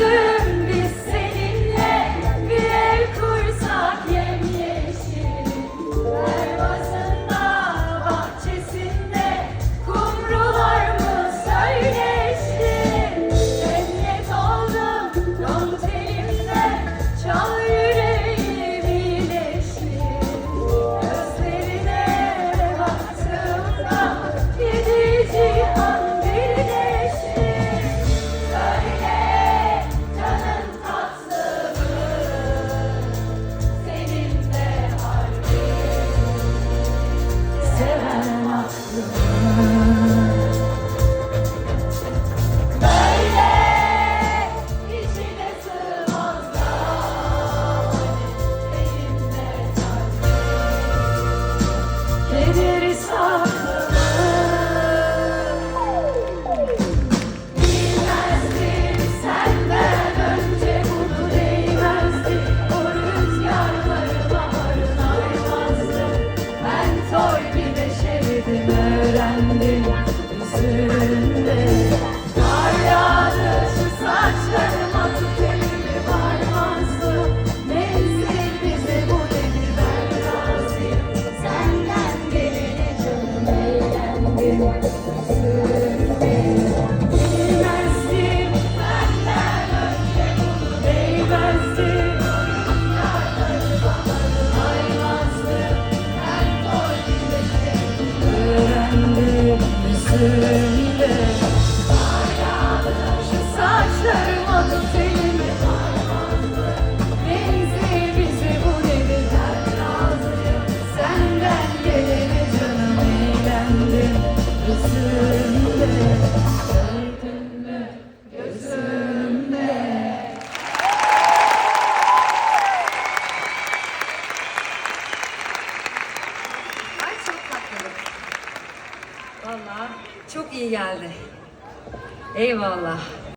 Jesus. Hallelujah. Çok iyi geldi. Eyvallah.